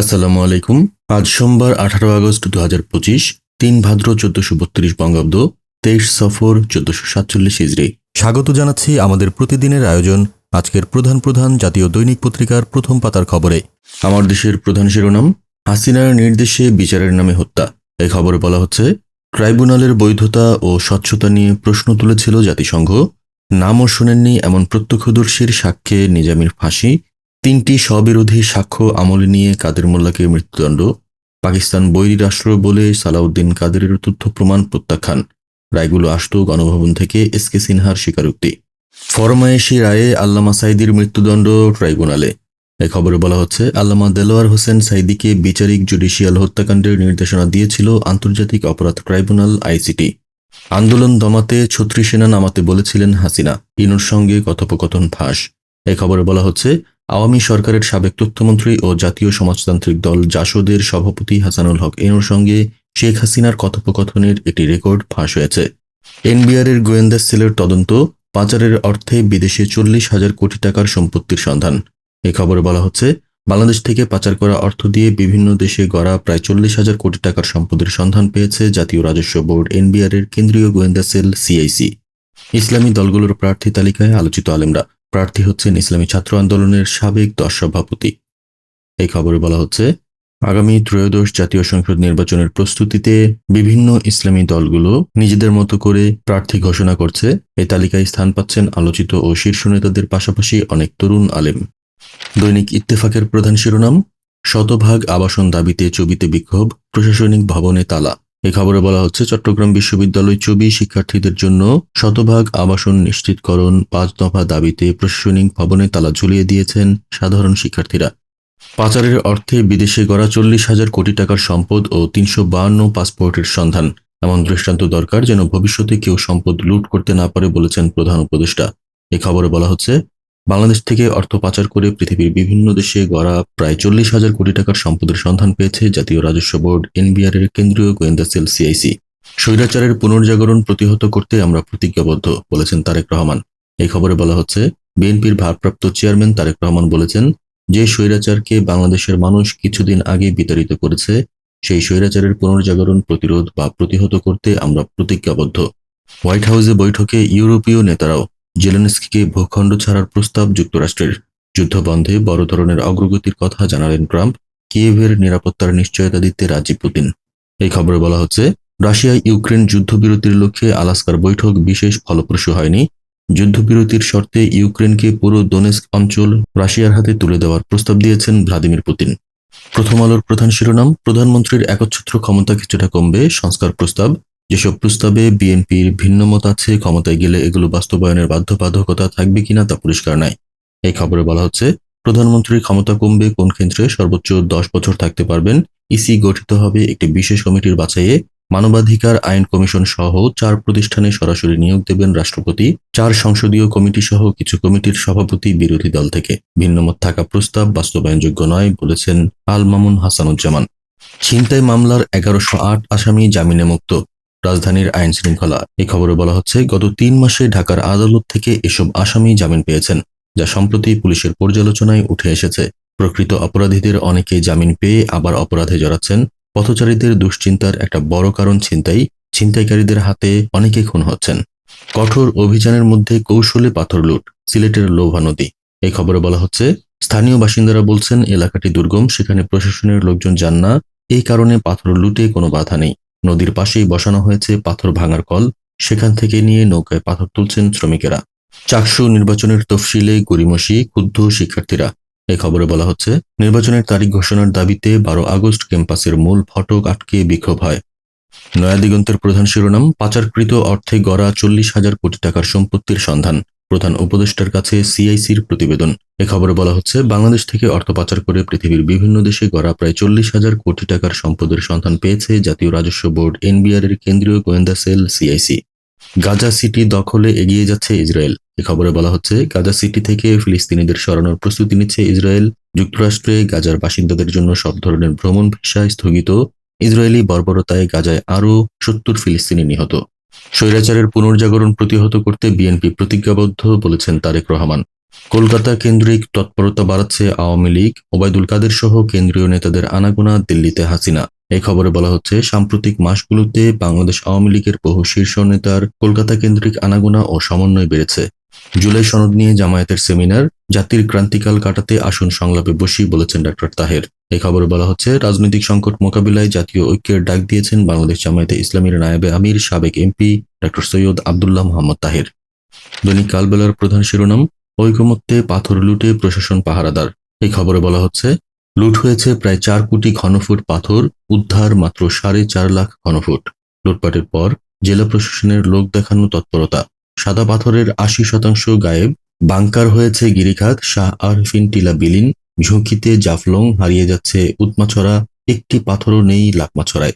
আসসালামু আলাইকুম। আজ সোমবার আঠারো আগস্ট দু হাজার পঁচিশ, তিন ভাদ্র চোদ্দশো বত্রিশ বঙ্গাব্দ, তেইশ সফর চোদ্দশো সাতচল্লিশ ইজরি স্বাগত জানাচ্ছি আমাদের প্রতিদিনের আয়োজন, আজকের প্রধান প্রধান জাতীয় দৈনিক পত্রিকার প্রথম পাতার খবরে। আমার দেশের প্রধান শিরোনাম, হাসিনার নির্দেশে বিচারের নামে হত্যা। এই খবরে বলা হচ্ছে, ট্রাইব্যুনালের বৈধতা ও স্বচ্ছতা নিয়ে প্রশ্ন তুলেছিল জাতিসংঘ। নামও শোনেননি এমন প্রত্যক্ষদর্শীর সাক্ষ্যে নিজামীর ফাঁসি তিনটি স্ববিরোধী সাক্ষ্য আমলে নিয়ে কাদের মোল্লাকে মৃত্যুদণ্ড? পাকিস্তান বৈরী রাষ্ট্র বলে সালাউদ্দিন কাদেরের তথ্য প্রমাণ প্রত্যাখ্যান। রায়গুলো আসত গণভবন থেকে এস কে সিনহার স্বীকারোক্তি। ফরমায়েশি রায়ে আল্লামা সাইদির মৃত্যুদণ্ড ট্রাইব্যুনালে। এ খবরে বলা হচ্ছে, আল্লামা দেলোয়ার হোসেন সাইদিকে বিচারিক জুডিশিয়াল হত্যাকাণ্ডের নির্দেশনা দিয়েছিল আন্তর্জাতিক অপরাধ ট্রাইব্যুনাল আইসিটি। আন্দোলন দমাতে ছত্রিশ সেনা নামাতে বলেছিলেন হাসিনা। ইনুর সঙ্গে কথোপকথন ফাঁস। এ খবরে বলা হচ্ছে আওয়ামী সরকারের সাবেক তথ্যমন্ত্রী ও জাতীয় সমাজতান্ত্রিক দল জাসদের সভাপতি হাসানুল হক এনুর সঙ্গে শেখ হাসিনার কথোপকথনের একটি রেকর্ড ফাঁস হয়েছে। এনবিআর এর গোয়েন্দা সেলের তদন্ত, পাচারের অর্থে বিদেশে চল্লিশ হাজার কোটি টাকার সম্পত্তির সন্ধান। এ খবরে বলা হচ্ছে, বাংলাদেশ থেকে পাচার করা অর্থ দিয়ে বিভিন্ন দেশে গড়া প্রায় চল্লিশ হাজার কোটি টাকার সম্পদের সন্ধান পেয়েছে জাতীয় রাজস্ব বোর্ড এনবিআর এর কেন্দ্রীয় গোয়েন্দা সেল সিআইসি। ইসলামী দলগুলোর প্রার্থী তালিকায় আলোচিত আলেমরা। প্রার্থী হচ্ছেন ইসলামী ছাত্র আন্দোলনের সাবেক দশ সভাপতি। এই খবরে বলা হচ্ছে, আগামী ত্রয়োদশ জাতীয় সংসদ নির্বাচনের প্রস্তুতিতে বিভিন্ন ইসলামী দলগুলো নিজেদের মতো করে প্রার্থী ঘোষণা করছে। এই তালিকায় স্থান পাচ্ছেন আলোচিত ও শীর্ষ নেতাদের পাশাপাশি অনেক তরুণ আলেম। দৈনিক ইত্তেফাকের প্রধান শিরোনাম, শতভাগ আবাসন দাবিতে চবিতে বিক্ষোভ, প্রশাসনিক ভবনে তালা। এই খবরে বলা হচ্ছে, চট্টগ্রাম বিশ্ববিদ্যালয় চবি শিক্ষার্থীদের জন্য শতভাগ আবাসন নিশ্চিতকরণ পাঁচ দফা দাবিতে প্রশাসনিক ভবনে তালা ঝুলিয়ে দিয়েছেন সাধারণ শিক্ষার্থীরা। পাচারের অর্থে বিদেশে গড়া চল্লিশ হাজার কোটি টাকার সম্পদ ও তিনশো বাহান্ন পাসপোর্টের সন্ধান। এমন দৃষ্টান্ত দরকার যেন ভবিষ্যতে কেউ সম্পদ লুট করতে না পারে বলেছেন প্রধান উপদেষ্টা। এ খবরে বলা হচ্ছে বাংলাদেশ থেকে অর্থ পাচার করে পৃথিবীর বিভিন্ন দেশে গড়া প্রায় চল্লিশ হাজার কোটি টাকার সম্পদের সন্ধান পেয়েছে জাতীয় রাজস্ব বোর্ড, এনবিআর এর কেন্দ্রীয় গোয়েন্দা সেল সিআইসি। স্বৈরাচারের পুনর্জাগরণ প্রতিহত করতে আমরা প্রতিজ্ঞাবদ্ধ, বলেছেন তারেক রহমান। এই খবরে বলা হচ্ছে, বিএনপির ভারপ্রাপ্ত চেয়ারম্যান তারেক রহমান বলেছেন, যে স্বৈরাচারকে বাংলাদেশের মানুষ কিছুদিন আগে বিতাড়িত করেছে, সেই স্বৈরাচারের পুনর্জাগরণ প্রতিরোধ বা প্রতিহত করতে আমরা প্রতিজ্ঞাবদ্ধ। হোয়াইট হাউসে বৈঠকে ইউরোপীয় নেতারাও জেলেনস্কিকে ভূখণ্ড ছাড়ার প্রস্তাব যুক্তরাষ্ট্রের। যুদ্ধবন্ধে বড় ধরনের অগ্রগতির কথা জানালেন ট্রাম্প। কিয়েভের নিরাপত্তার নিশ্চয়তা দিতে রাজি পুতিন। এই খবরে বলা হচ্ছে, রাশিয়া ইউক্রেন যুদ্ধবিরতির লক্ষ্যে আলাস্কার বৈঠক বিশেষ ফলপ্রসূ হয়নি। যুদ্ধবিরতির শর্তে ইউক্রেনকে পুরো দোনেস্ক অঞ্চল রাশিয়ার হাতে তুলে দেওয়ার প্রস্তাব দিয়েছেন ভ্লাদিমির পুতিন। প্রথম আলোর প্রধান শিরোনাম, প্রধানমন্ত্রীর একচ্ছত্র ক্ষমতা কিছুটা কমবে, সংস্কার প্রস্তাব যেসব প্রস্তাবে বিএনপির ভিন্নমত আছে, ক্ষমতায় গেলে এগুলো বাস্তবায়নের বাধ্যবাধকতা থাকবে কিনা তা পরিষ্কার নাই। এই খবরে বলা হচ্ছে প্রধানমন্ত্রীর ক্ষমতা কমবে কোন ক্ষেত্রে সর্বোচ্চ দশ বছর থাকতে পারবেন? ইসি গঠিত হবে একটি বিশেষ কমিটির বাছাইয়ে। মানবাধিকার আইন কমিশন সহ চার প্রতিষ্ঠানে সরাসরি নিয়োগ দেবেন রাষ্ট্রপতি, চার সংসদীয় কমিটি সহ কিছু কমিটির সভাপতি বিরোধী দল থেকে। ভিন্নমত থাকা প্রস্তাব বাস্তবায়নযোগ্য নয়, বলেছেন আল মামুন হাসানুজ্জামান। ছিনতাই মামলার এগারোশো আট আসামি জামিনে মুক্ত। রাজধানীর আইন শৃঙ্খলা। এই খবরে বলা হচ্ছে, গত তিন মাসে ঢাকার আদালত থেকে এসব আসামি জামিন পেয়েছেন, যা সম্প্রতি পুলিশের পর্যালোচনায় উঠে এসেছে। প্রকৃত অপরাধীদের অনেকে জামিন পেয়ে আবার অপরাধে জড়াচ্ছেন। পথচারীদের দুশ্চিন্তার একটা বড় কারণ ছিনতাই, ছিনতাইকারীদের হাতে অনেকে খুন হচ্ছেন। কঠোর অভিযানের মধ্যে কৌশলে পাথর লুট, সিলেটের লোভা নদী। এই খবরে বলা হচ্ছে, স্থানীয় বাসিন্দারা বলছেন, এলাকাটি দুর্গম, সেখানে প্রশাসনের লোকজন যান না। এই কারণে পাথর লুটে কোনো বাধা নেই। নদীর পাশেই বসানো হয়েছে পাথর ভাঙার কল। সেখান থেকে নিয়ে নৌকায় পাথর তুলছেন শ্রমিকেরা। চাকসু নির্বাচনের তফসিলে গরিমসি ক্ষুব্ধ শিক্ষার্থীরা। এ খবরে বলা হচ্ছে, নির্বাচনের তারিখ ঘোষণার দাবিতে বারো আগস্ট ক্যাম্পাসের মূল ফটক আটকে বিক্ষোভ হয়। নয়াদিগন্তের প্রধান শিরোনাম, পাচারকৃত অর্থে গড়া চল্লিশ হাজার কোটি টাকার সম্পত্তির সন্ধান। প্রধান উপদেষ্টার কাছে সিআইসির প্রতিবেদন। এ খবরে বলা হচ্ছে, বাংলাদেশ থেকে অর্থ পাচার করে পৃথিবীর বিভিন্ন দেশে গড়া প্রায় চল্লিশ হাজার কোটি টাকার সম্পদের সন্ধান পেয়েছে জাতীয় রাজস্ব বোর্ড, এনবিআর এর কেন্দ্রীয় গোয়েন্দা সেল, সিআইসি। গাজা সিটি দখলে এগিয়ে যাচ্ছে ইসরায়েল। এ খবরে বলা হচ্ছে, গাজা সিটি থেকে ফিলিস্তিনিদের সরানোর প্রস্তুতি নিচ্ছে ইসরায়েল। যুক্তরাষ্ট্রে গাজার বাসিন্দাদের জন্য সব ধরনের ভ্রমণ ভিসা স্থগিত। ইসরায়েলি বর্বরতায় গাজায় আরও সত্তর ফিলিস্তিনি নিহত। স্বৈরাচারের পুনর্জাগরণ প্রতিহত করতে বিএনপি প্রতিজ্ঞাবদ্ধ বলেছেন তারেক রহমান। কলকাতা কেন্দ্রিক তৎপরতা বাড়াচ্ছে আওয়ামী লীগ, ওবায়দুল কাদের সহ কেন্দ্রীয় নেতাদের আনাগোনা দিল্লিতে হাসিনা। এই খবরে বলা হচ্ছে, সাম্প্রতিক মাসগুলোতে বাংলাদেশ আওয়ামী লীগের বহু শীর্ষ নেতার কলকাতা কেন্দ্রিক আনাগোনা ও সমন্বয় বেড়েছে। জুলাই সনদ নিয়ে জামায়াতের সেমিনার, জাতির ক্রান্তিকাল কাটাতে আসুন সংলাপে বসি বলেছেন ডক্টর তাহের। এই খবরে বলা হচ্ছে, রাজনৈতিক সংকট মোকাবিলায় জাতীয় ঐক্যের ডাক দিয়েছেন বাংলাদেশ জামায়াতে ইসলামীর নায়েবে আমির, সাবেক এমপি ডক্টর সৈয়দ আবদুল্লাহ মোহাম্মদ তাহের। দৈনিক কালবেলার প্রধান শিরোনাম, ঐকমত্যে পাথর লুটে প্রশাসন পাহারাদার। এই খবরে বলা হচ্ছে, লুট হয়েছে প্রায় চার কোটি ঘনফুট পাথর, উদ্ধার মাত্র সাড়ে চার লাখ ঘনফুট। লুটপাটের পর জেলা প্রশাসনের লোক দেখানো তৎপরতা। সাদা পাথরের আশি শতাংশ গায়েব। বাংকার হয়েছে গিরিখাত শাহ আরফিন টিলা বিলীন। ঝুঁকিতে জাফলং হারিয়ে যাচ্ছে উৎমাছড়া, একটি পাথরও নেই লাকমাছড়ায়।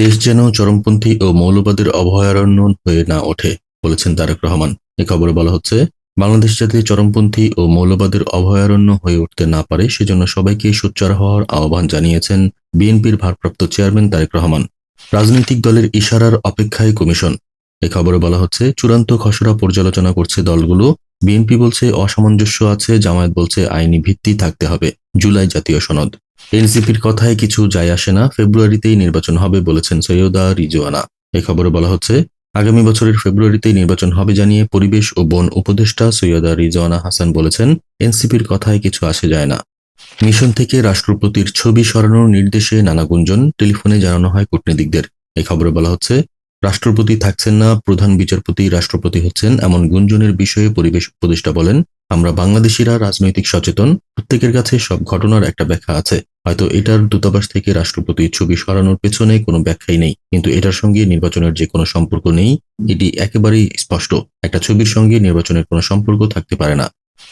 দেশ যেন চরমপন্থী ও মৌলবাদের অভয়ারণ্য হয়ে না ওঠে, বলেছেন তারেক রহমান। এ খবরে বলা হচ্ছে, বাংলাদেশ যাতে চরমপন্থী ও মৌলবাদের অভয়ারণ্য হয়ে উঠতে না পারে, সেজন্য সবাইকে সোচ্চার হওয়ার আহ্বান জানিয়েছেন বিএনপির ভারপ্রাপ্ত চেয়ারম্যান তারেক রহমান। রাজনৈতিক দলের ইশারার অপেক্ষায় কমিশন। এ খবরে বলা হচ্ছে, চূড়ান্ত খসড়া পর্যালোচনা করছে দলগুলো বিএনপি বলছে অসামঞ্জস্য আছে, জামায়াত বলছে আইনি ভিত্তি থাকতে হবে, জুলাই জাতীয় সনদ। এনসিপির কথায় কিছু যায় আসে না, ফেব্রুয়ারিতেই নির্বাচন হবে বলেছেন সৈয়দা রিজওয়ানা। এ খবরে বলা হচ্ছে, আগামী বছরের ফেব্রুয়ারিতেই নির্বাচন হবে জানিয়ে পরিবেশ ও বন উপদেষ্টা সৈয়দা রিজওয়ানা হাসান বলেছেন, এনসিপির কথায় কিছু আসে যায় না। মিশন থেকে রাষ্ট্রপতির ছবি সরানোর নির্দেশে নানা গুঞ্জন, টেলিফোনে জানানো হয় কূটনীতিকদের। এই খবরে বলা হচ্ছে রাষ্ট্রপতি থাকছেন না, প্রধান বিচারপতি, রাষ্ট্রপতি হচ্ছেন, এমন গুঞ্জনের বিষয়ে পরিবেশ উপদেষ্টা বলেন, আমরা বাংলাদেশিরা রাজনৈতিক সচেতন, প্রত্যেকের কাছে সব ঘটনার একটা ব্যাখ্যা আছে। হয়তো এটার দূতাবাস থেকে রাষ্ট্রপতির ছবি সরানোর পেছনে কোনো ব্যাখ্যাই নেই, কিন্তু এটার সঙ্গে নির্বাচনের যে কোনো সম্পর্ক নেই, এটি একেবারেই স্পষ্ট। একটা ছবির সঙ্গে নির্বাচনের কোনো সম্পর্ক থাকতে পারে না।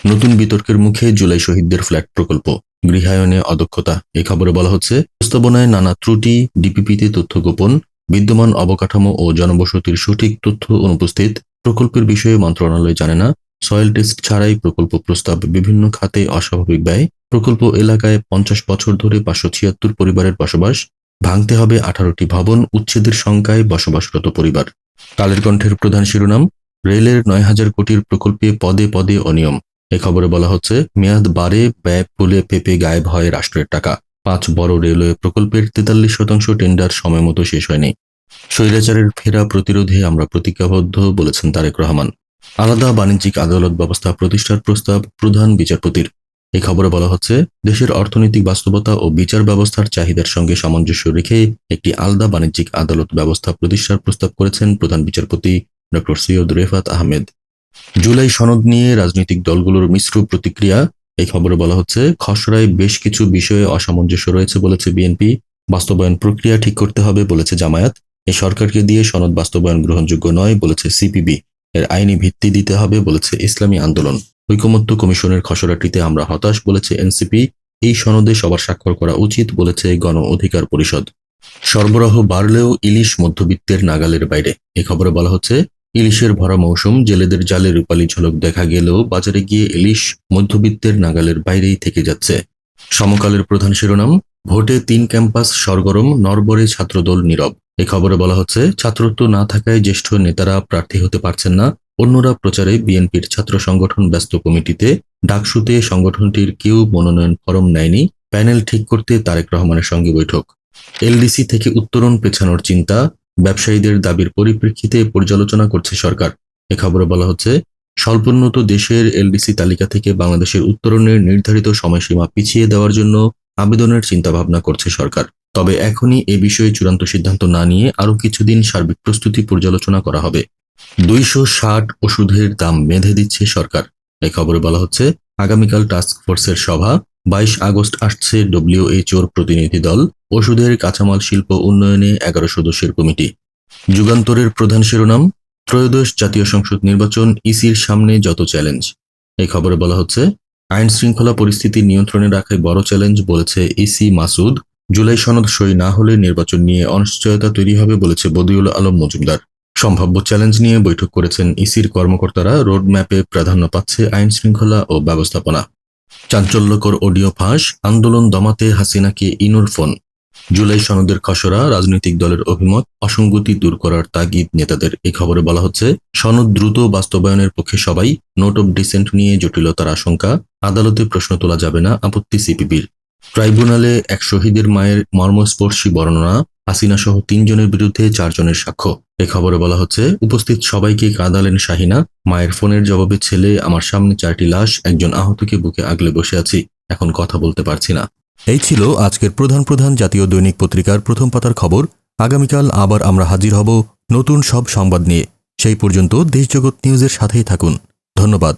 নতুন বিতর্কের মুখে জুলাই শহীদদের ফ্ল্যাট প্রকল্প। গৃহায়নে অদক্ষতা। এই খবরে বলা হচ্ছে, প্রস্তাবনায় নানা ত্রুটি, ডিপিপিতে তথ্য গোপন বিদ্যমান অবকাঠামো ও জনবসতির সঠিক তথ্য অনুপস্থিত। প্রকল্পের বিষয়ে মন্ত্রণালয় জানে না। সয়েল টেস্ট ছাড়াই প্রকল্প প্রস্তাব বিভিন্ন খাতে অস্বাভাবিক ব্যয়। প্রকল্প এলাকায় পঞ্চাশ বছর ধরে পাঁচশো ছিয়াত্তর পরিবারের বসবাস। ভাঙতে হবে আঠারোটি ভবন, উচ্ছেদের সংখ্যায় বসবাসরত পরিবার। কালের কণ্ঠের প্রধান শিরোনাম, রেলের নয় হাজার কোটির প্রকল্পে পদে পদে অনিয়ম। এ খবরে বলা হচ্ছে, মেয়াদ বাড়ে ব্যয় ফুলে পেপে গায়েব হয় রাষ্ট্রের টাকা। পাঁচ বড় রেলওয়ে প্রকল্পের তেতাল্লিশ শতাংশ টেন্ডার সময় মতো শেষ হয়নি। স্বৈরাচারের ফেরা প্রতিরোধে আমরা প্রতিজ্ঞাবদ্ধ, বলেছেন তারেক রহমান। আলাদা বাণিজ্যিক আদালত ব্যবস্থা প্রতিষ্ঠার প্রস্তাব প্রধান বিচারপতির। এই খবরে বলা হচ্ছে, দেশের অর্থনৈতিক বাস্তবতা ও বিচার ব্যবস্থার চাহিদার সঙ্গে সামঞ্জস্য রেখে একটি আলাদা বাণিজ্যিক আদালত ব্যবস্থা প্রতিষ্ঠার প্রস্তাব করেছেন প্রধান বিচারপতি ডক্টর সৈয়দ রেফাত আহমেদ। জুলাই সনদ নিয়ে রাজনৈতিক দলগুলোর মিশ্র প্রতিক্রিয়া এই খবরে বলা হচ্ছে, খসড়ায় বেশ কিছু বিষয়ে অসামঞ্জস্য রয়েছে বলেছে বিএনপি। বাস্তবায়ন প্রক্রিয়া ঠিক করতে হবে বলেছে জামায়াত। এই সরকারকে দিয়ে সনদ বাস্তবায়ন গ্রহণযোগ্য নয় বলেছে সিপিবি। এর আইনি ভিত্তি দিতে হবে বলেছে ইসলামী আন্দোলন। ঐকমত্য কমিশনের খসড়াটিতে আমরা হতাশ বলেছে এনসিপি। এই সনদে সবার স্বাক্ষর করা উচিত বলেছে গণ অধিকার পরিষদ। সরবরাহ বাড়লেও ইলিশ মধ্যবিত্তের নাগালের বাইরে। এ খবরে বলা হচ্ছে ইলিশের ভরা মৌসুম, জেলেদের জালে রূপালী ঝলক দেখা গেলেও বাজারে গিয়ে ইলিশ মধ্যবিত্তের নাগালের বাইরেই থেকে যাচ্ছে। সমকালের প্রধান শিরোনাম, ভোটে তিন ক্যাম্পাস সরগরম, নরবরে ছাত্রদল নীরব। এ খবরে বলা হচ্ছে, ছাত্রত্ব না থাকায় জ্যেষ্ঠ নেতারা প্রার্থী হতে পারছেন না। অন্যরা প্রচারে বিএনপির ছাত্র সংগঠন ব্যস্ত কমিটিতে ডাকসুতে সংগঠনটির কেউ মনোনয়ন ফরম নেয়নি। প্যানেল ঠিক করতে তারেক রহমানের সঙ্গে বৈঠক। এলডিসি থেকে উত্তরণ পেছানোর চিন্তা ব্যবসায়ীদের দাবির পরিপ্রেক্ষিতে পর্যালোচনা করছে সরকার। এ খবরে বলা হচ্ছে, স্বল্পোন্নত দেশের এলডিসি তালিকা থেকে বাংলাদেশের উত্তরণের নির্ধারিত সময়সীমা পিছিয়ে দেওয়ার জন্য আবেদনের চিন্তাভাবনা করছে সরকার। তবে এখনই এ বিষয়ে চূড়ান্ত সিদ্ধান্ত না নিয়ে আরও কিছুদিন সার্বিক প্রস্তুতি পর্যালোচনা করা হবে। দুইশো ষাট ওষুধের দাম বেঁধে দিচ্ছে সরকার। এ খবরে বলা হচ্ছে, আগামীকাল টাস্ক ফোর্সের সভা বাইশ আগস্ট আসছে ডব্লিউএইচওর প্রতিনিধি দল, ওষুধের কাঁচামাল শিল্প উন্নয়নে এগারো সদস্যের কমিটি। যুগান্তরের প্রধান শিরোনাম, ত্রয়োদশ জাতীয় সংসদ নির্বাচন, ইসির সামনে যত চ্যালেঞ্জ। এই খবরে বলা হচ্ছে, আইন শৃঙ্খলা পরিস্থিতি নিয়ন্ত্রণে রাখায় বড় চ্যালেঞ্জ বলেছে ইসি মাসুদ। জুলাই সনদ সই না হলে নির্বাচন নিয়ে অনিশ্চয়তা তৈরি হবে বলেছে বদিউল আলম মজুমদার। সম্ভাব্য চ্যালেঞ্জ নিয়ে বৈঠক করেছেন ইসির কর্মকর্তারা রোড ম্যাপে প্রাধান্য পাচ্ছে আইন শৃঙ্খলা ও ব্যবস্থাপনা। চাঞ্চল্যকর অডিও ফাঁস, আন্দোলন দমাতে হাসিনাকে ইনুর ফোন। জুলাই সনদের খসড়া রাজনৈতিক দলের অভিমত, অসঙ্গতি দূর করার তাগিদ নেতাদের এই খবরে বলা হচ্ছে, সনদ দ্রুত বাস্তবায়নের পক্ষে সবাই নোট অব ডিসেন্ট নিয়ে জটিলতার আশঙ্কা, আদালতে প্রশ্ন তোলা যাবে না আপত্তি সিপিবির। ট্রাইব্যুনালে এক শহীদের মায়ের মর্মস্পর্শী বর্ণনা হাসিনা সহ তিনজনের বিরুদ্ধে চারজনের সাক্ষ্য। এ খবরে বলা হচ্ছে, উপস্থিত সবাইকে কাঁদালেন শাহিনা। মায়ের ফোনের জবাবে ছেলে, আমার সামনে চারটি লাশ, একজন আহতকে বুকে আগলে বসে আছি। এখন কথা বলতে পারছি না। এই ছিল আজকের প্রধান প্রধান জাতীয় দৈনিক পত্রিকার প্রথম পাতার খবর। আগামীকাল আবার আমরা হাজির হব নতুন সব সংবাদ নিয়ে। সেই পর্যন্ত দেশজগৎ নিউজের সাথেই থাকুন। ধন্যবাদ।